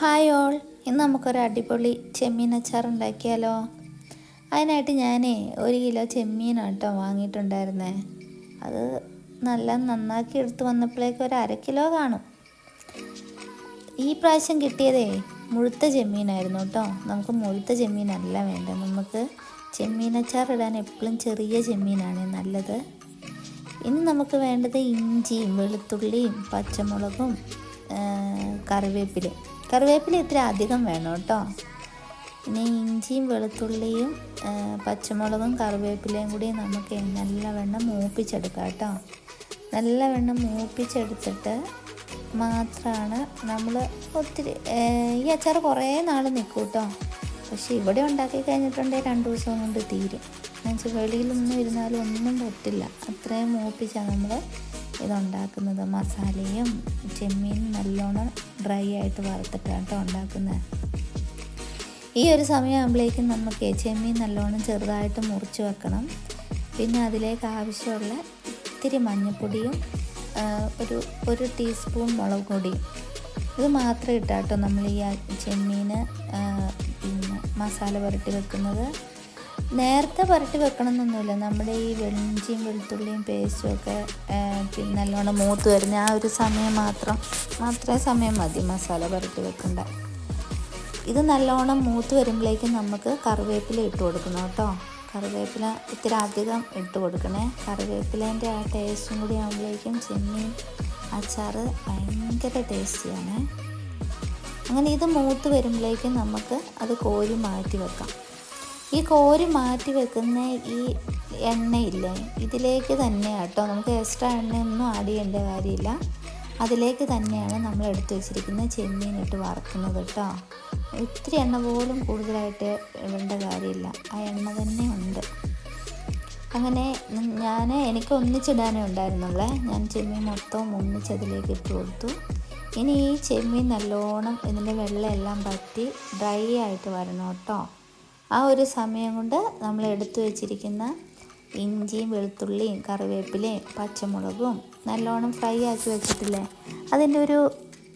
Hi all. ഇന്ന് നമുക്കൊരു അടിപൊളി ചെമ്മീൻ അച്ചാർ ഉണ്ടാക്കിയാലോ? അതിനായിട്ട് ഞാനേ ഒരു കിലോ ചെമ്മീനാണ് കേട്ടോ വാങ്ങിയിട്ടുണ്ടായിരുന്നേ. അത് നല്ല നന്നാക്കി എടുത്തു വന്നപ്പോഴേക്ക് ഒരു അര കിലോ കാണും. ഈ പ്രാവശ്യം കിട്ടിയതേ മുഴുത്ത ചെമ്മീനായിരുന്നു കേട്ടോ. നമുക്ക് മുഴുത്ത ചെമ്മീനല്ല വേണ്ടത്. നമുക്ക് ചെമ്മീൻ അച്ചാർ ഇടാൻ എപ്പോഴും ചെറിയ ചെമ്മീനാണ് നല്ലത്. ഇനി നമുക്ക് വേണ്ടത് ഇഞ്ചിയും വെളുത്തുള്ളിയും പച്ചമുളകും കറിവേപ്പിലും കറിവേപ്പിലയും. കറിവേപ്പില ഇത്ര അധികം വേണം കേട്ടോ. പിന്നെ ഇഞ്ചിയും വെളുത്തുള്ളിയും പച്ചമുളകും കറിവേപ്പിലയും കൂടി നമുക്ക് നല്ലവണ്ണം മൂപ്പിച്ചെടുക്കാം കേട്ടോ. നല്ലവണ്ണം മൂപ്പിച്ചെടുത്തിട്ട് മാത്രമാണ് നമ്മൾ ഒത്തിരി ഈ അച്ചാർ കുറേ നാൾ നിൽക്കും കേട്ടോ. പക്ഷേ ഇവിടെ ഉണ്ടാക്കി കഴിഞ്ഞിട്ടുണ്ടെങ്കിൽ രണ്ട് ദിവസം കൊണ്ട് തീരും. എന്നുവെച്ചാൽ വെളിയിലൊന്നും ഇരുന്നാലും ഒന്നും പറ്റില്ല. അത്രയും മൂപ്പിച്ചാണ് നമ്മൾ ഇതുണ്ടാക്കുന്നത്. മസാലയും ചെമ്മീനും നല്ലോണം ഡ്രൈ ആയിട്ട് വറുത്തിട്ടാണ് കേട്ടോ ഉണ്ടാക്കുന്നത്. ഈ ഒരു സമയമാകുമ്പോഴേക്കും നമുക്ക് ചെമ്മീൻ നല്ലോണം ചെറുതായിട്ട് മുറിച്ച് വെക്കണം. പിന്നെ അതിലേക്ക് ആവശ്യമുള്ള ഇത്തിരി മഞ്ഞൾപ്പൊടിയും ഒരു ഒരു ടീസ്പൂൺ മുളക് പൊടിയും. ഇത് മാത്രം ഇട്ടാട്ടോ നമ്മൾ ഈ ചെമ്മീൻ മസാല പുരട്ടി വെക്കുന്നത്. നേരത്തെ പുരട്ടി വെക്കണം എന്നൊന്നുമില്ല നമ്മുടെ ഈ വെളിഞ്ചിയും വെളുത്തുള്ളിയും പേസ്റ്റും ഒക്കെ ആ, പിന്നെ നല്ലോണം മൂത്ത് വരുന്ന ആ ഒരു സമയം മാത്രം മാത്രമേ സമയം മതി മസാല പുരട്ടി വെക്കണ്ട. ഇത് നല്ലോണം മൂത്ത് വരുമ്പോഴേക്കും നമുക്ക് കറിവേപ്പില ഇട്ട് കൊടുക്കണം കേട്ടോ. കറിവേപ്പില ഇത്തിരി അധികം ഇട്ട് കൊടുക്കണേ. കറിവേപ്പിലേന്റെ ആ ടേസ്റ്റും കൂടി ആകുമ്പോഴേക്കും ചെമ്മീൻ അച്ചാർ ഭയങ്കര ടേസ്റ്റിയാണ് അങ്ങനെ ഇത് മൂത്ത് വരുമ്പോഴേക്കും നമുക്ക് അത് കോരി മാറ്റി വെക്കാം. ഈ കോരി മാറ്റി വെക്കുന്ന ഈ എണ്ണയില്ലേ ഇതിലേക്ക് തന്നെയാണ് കേട്ടോ നമുക്ക് എക്സ്ട്രാ എണ്ണയൊന്നും ആഡ് ചെയ്യേണ്ട കാര്യമില്ല. അതിലേക്ക് തന്നെയാണ് നമ്മൾ എടുത്തു വെച്ചിരിക്കുന്ന ചെമ്മീനിട്ട് വറുക്കുന്നത് കേട്ടോ. ഇത്തിരി എണ്ണ പോലും കൂടുതലായിട്ട് ഇടേണ്ട കാര്യമില്ല. ആ എണ്ണ തന്നെ ഉണ്ട്. അങ്ങനെ ഞാൻ എനിക്ക് ഒന്നിച്ചിടാനേ ഉണ്ടായിരുന്നുള്ളേ. ഞാൻ ചെമ്മീൻ മൊത്തവും ഒന്നിച്ചതിലേക്ക് ഇട്ട് കൊടുത്തു. ഇനി ഈ ചെമ്മീൻ നല്ലോണം ഇതിന്റെ വെള്ളമെല്ലാം പറ്റി ഡ്രൈ ആയിട്ട് വരണം കേട്ടോ. ആ ഒരു സമയം കൊണ്ട് നമ്മൾ എടുത്തു വെച്ചിരിക്കുന്ന ഇഞ്ചിയും വെളുത്തുള്ളിയും കറിവേപ്പിലയും പച്ചമുളകും നല്ലോണം ഫ്രൈ ആക്കി വെച്ചിട്ടില്ലേ? അതിന്റെ ഒരു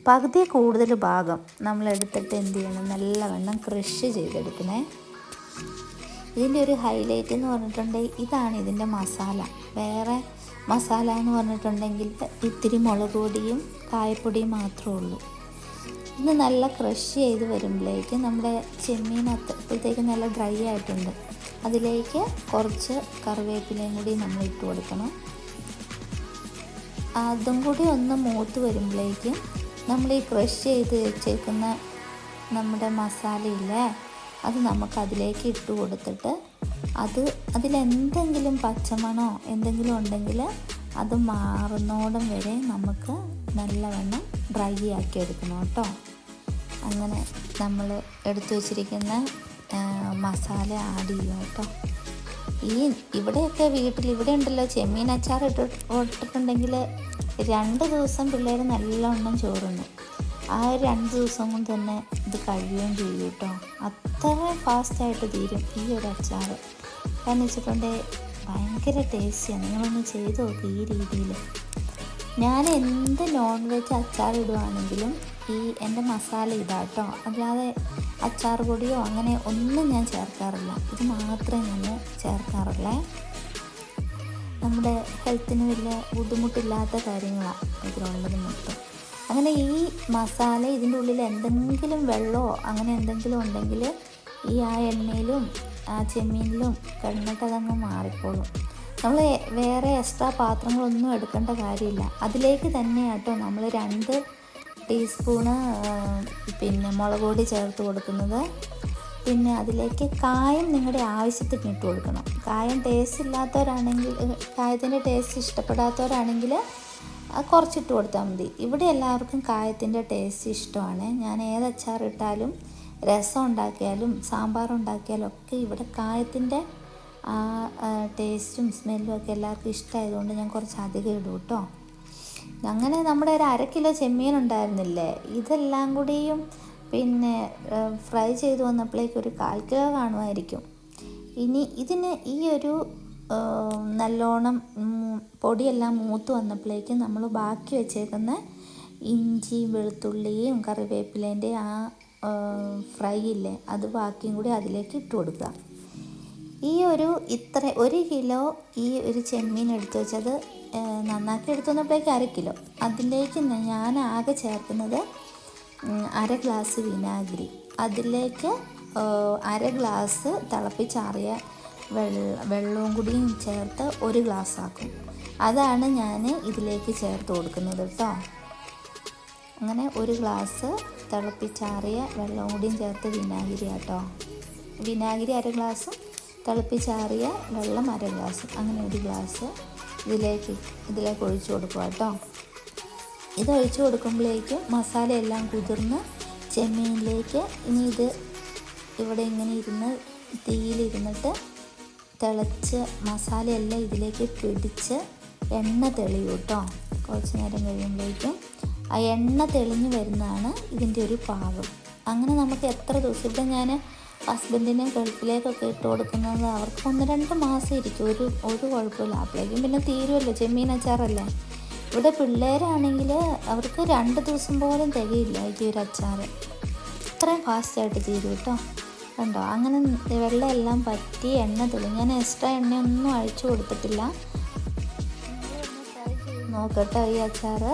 പകുതി കൂടുതൽ ഭാഗം നമ്മൾ എടുത്തിട്ട് എന്ത് ചെയ്യണം? നല്ലവണ്ണം ക്രഷ് ചെയ്തെടുക്കണേ. ഇതിന്റെ ഒരു ഹൈലൈറ്റ് എന്ന് പറഞ്ഞിട്ടുണ്ടെങ്കിൽ ഇതാണ് ഇതിന്റെ മസാല. വേറെ മസാല എന്ന് പറഞ്ഞിട്ടുണ്ടെങ്കിൽ ഇത്തിരി മുളക് പൊടിയും കായപ്പൊടിയും മാത്രമേ ഉള്ളൂ. ഇത് നല്ല ക്രഷ് ചെയ്ത് വരുമ്പോഴേക്ക് നമ്മുടെ ചെമ്മീൻ അപ്പോഴത്തേക്ക് നല്ല ഡ്രൈ ആയിട്ടുണ്ട്. അതിലേക്ക് കുറച്ച് കറിവേപ്പിലയും കൂടി നമ്മൾ ഇട്ട് കൊടുക്കണം. അതും കൂടി ഒന്ന് മൂത്ത് വരുമ്പോഴേക്കും നമ്മൾ ഈ ക്രഷ് ചെയ്ത് വെച്ചേക്കുന്ന നമ്മുടെ മസാലയില്ലേ അത് നമുക്ക് അതിലേക്ക് ഇട്ട് കൊടുത്തിട്ട് അത് അതിലെന്തെങ്കിലും പച്ചമണോ എന്തെങ്കിലും ഉണ്ടെങ്കിൽ അത് മാറുന്നോടം വരെ നമുക്ക് നല്ലവണ്ണം ഡ്രൈ ആക്കി എടുക്കണം കേട്ടോ. അങ്ങനെ നമ്മൾ എടുത്തു വച്ചിരിക്കുന്ന മസാല ആഡ് ചെയ്യും കേട്ടോ. ഈ ഇവിടെയൊക്കെ വീട്ടിൽ ഇവിടെ ഉണ്ടല്ലോ ചെമ്മീൻ അച്ചാർ ഇട്ട് ഇട്ടിട്ടുണ്ടെങ്കിൽ രണ്ട് ദിവസം പിള്ളേർ നല്ലവണ്ണം ചോറുന്നു ആ രണ്ട് ദിവസം കൊണ്ട് തന്നെ ഇത് കഴിയുകയും ചെയ്യും കേട്ടോ. അത്ര ഫാസ്റ്റായിട്ട് തീരും ഈ ഒരു അച്ചാർ കാരണം വെച്ചിട്ടുണ്ടെങ്കിൽ ഭയങ്കര ടേസ്റ്റിയാണ് നിങ്ങളൊന്ന് ചെയ്ത് നോക്ക് ഈ രീതിയിൽ ഞാൻ എന്ത് നോൺ വെജ് അച്ചാർ ഇടുവാണെങ്കിലും ഈ എന്റെ മസാല ഇതാട്ടോ അല്ലാതെ അച്ചാർ പൊടിയോ അങ്ങനെ ഒന്നും ഞാൻ ചേർക്കാറില്ല. ഇത് മാത്രമേ ഞാൻ ചേർക്കാറുള്ളേ. നമ്മുടെ ഹെൽത്തിന് വലിയ ബുദ്ധിമുട്ടില്ലാത്ത കാര്യങ്ങളാണ് ഇതിലുള്ളത് മൊത്തം. അങ്ങനെ ഈ മസാല ഇതിന്റെ ഉള്ളിൽ എന്തെങ്കിലും വെള്ളമോ അങ്ങനെ എന്തെങ്കിലും ഉണ്ടെങ്കിൽ ഈ ആ എണ്ണയിലും ആ ചെമ്മീനിലും കിടന്നിട്ട് അതങ്ങ് മാറിക്കോളും. നമ്മൾ വേറെ എക്സ്ട്രാ പാത്രങ്ങളൊന്നും എടുക്കേണ്ട കാര്യമില്ല. അതിലേക്ക് തന്നെ കേട്ടോ നമ്മൾ രണ്ട് ടീസ്പൂണ് പിന്നെ മുളക് പൊടി ചേർത്ത് കൊടുക്കുന്നത്. പിന്നെ അതിലേക്ക് കായം നിങ്ങളുടെ ആവശ്യത്തിന് ഇട്ട് കൊടുക്കണം. കായം ടേസ്റ്റ് ഇല്ലാത്തവരാണെങ്കിൽ കായത്തിന്റെ ടേസ്റ്റ് ഇഷ്ടപ്പെടാത്തവരാണെങ്കിൽ കുറച്ചിട്ട് കൊടുത്താൽ മതി. ഇവിടെ എല്ലാവർക്കും കായത്തിന്റെ ടേസ്റ്റ് ഇഷ്ടമാണ്. ഞാൻ ഏത് അച്ചാർ ഇട്ടാലും രസം ഉണ്ടാക്കിയാലും സാമ്പാർ ഉണ്ടാക്കിയാലും ഒക്കെ ഇവിടെ കായത്തിന്റെ ആ ടേസ്റ്റും സ്മെല്ലും ഒക്കെ എല്ലാവർക്കും ഇഷ്ടമായതുകൊണ്ട് ഞാൻ കുറച്ച് അധികം ഇടും കേട്ടോ. അങ്ങനെ നമ്മുടെ ഒരു അര കിലോ ചെമ്മീൻ ഉണ്ടായിരുന്നില്ലേ? ഇതെല്ലാം കൂടിയും പിന്നെ ഫ്രൈ ചെയ്ത് വന്നപ്പോഴേക്കും ഒരു കാൽ കിലോ കാണുമായിരിക്കും. ഇനി ഇതിന് ഈ ഒരു നല്ലോണം പൊടിയെല്ലാം മൂത്ത് വന്നപ്പോഴേക്കും നമ്മൾ ബാക്കി വെച്ചേക്കുന്ന ഇഞ്ചി വെളുത്തുള്ളിയും കറിവേപ്പിലേന്റെ ആ, ഫ്രൈ ഇല്ലേ അത് ബാക്കിയും കൂടി അതിലേക്ക് ഇട്ട് കൊടുക്കുക. ഈ ഒരു ഇത്ര ഒരു കിലോ ഈ ഒരു ചെമ്മീൻ എടുത്തു വെച്ചത് നന്നാക്കി എടുത്തു വന്നപ്പോഴേക്ക് അര കിലോ. അതിലേക്ക് ഞാൻ ആകെ ചേർക്കുന്നത് അര ഗ്ലാസ് വിനാഗിരി. അതിലേക്ക് അര ഗ്ലാസ് തിളപ്പിച്ചാറിയ വെള്ള വെള്ളവും കൂടിയും ചേർത്ത് ഒരു ഗ്ലാസ് ആക്കും. അതാണ് ഞാൻ ഇതിലേക്ക് ചേർത്ത് കൊടുക്കുന്നത് കേട്ടോ അങ്ങനെ ഒരു ഗ്ലാസ് തിളപ്പിച്ചാറിയ വെള്ളം കൂടിയും ചേർത്ത് വിനാഗിരി കേട്ടോ വിനാഗിരി അര ഗ്ലാസ് തിളപ്പിച്ചാറിയ വെള്ളം അര ഗ്ലാസ്. അങ്ങനെ ഒരു ഗ്ലാസ് ഇതിലേക്ക് ഇതിലേക്ക് ഒഴിച്ചു കൊടുക്കുക കേട്ടോ. ഇത് ഒഴിച്ചു കൊടുക്കുമ്പോഴേക്കും മസാല എല്ലാം കുതിർന്ന് ചെമ്മീനിലേക്ക് ഇനി ഇത് ഇവിടെ ഇങ്ങനെ ഇരുന്ന് തീയിലിരുന്നിട്ട് തിളച്ച് മസാലയെല്ലാം ഇതിലേക്ക് പിടിച്ച് എണ്ണ തെളിയൂട്ടോ കുറച്ച് നേരം കഴിയുമ്പോഴേക്കും ആ എണ്ണ തെളിഞ്ഞു വരുന്നതാണ് ഇതിന്റെ ഒരു പാകം. അങ്ങനെ നമുക്ക് എത്ര ദിവസം ഇപ്പം ഞാൻ ഹസ്ബൻഡിന് ഗൾഫിലേക്കൊക്കെ ഇട്ട് കൊടുക്കുന്നത് അവർക്ക് ഒന്ന് രണ്ട് മാസം ഇരിക്കും. ഒരു ഒരു കുഴപ്പമില്ല. അപ്പോഴേക്കും പിന്നെ തീരുമല്ലോ. ചെമ്മീൻ അച്ചാറല്ലേ? ഇവിടെ പിള്ളേരാണെങ്കിൽ അവർക്ക് രണ്ട് ദിവസം പോലും തികയില്ല ഈ ഒരു അച്ചാർ. ഇത്രയും ഫാസ്റ്റായിട്ട് തീരും കേട്ടോ. കണ്ടോ? അങ്ങനെ വെള്ളം എല്ലാം പറ്റി എണ്ണ തെളിഞ്ഞ്. ഞാൻ എക്സ്ട്രാ എണ്ണയൊന്നും അഴിച്ചു കൊടുത്തിട്ടില്ല. നോക്കട്ടെ ഈ അച്ചാറ്.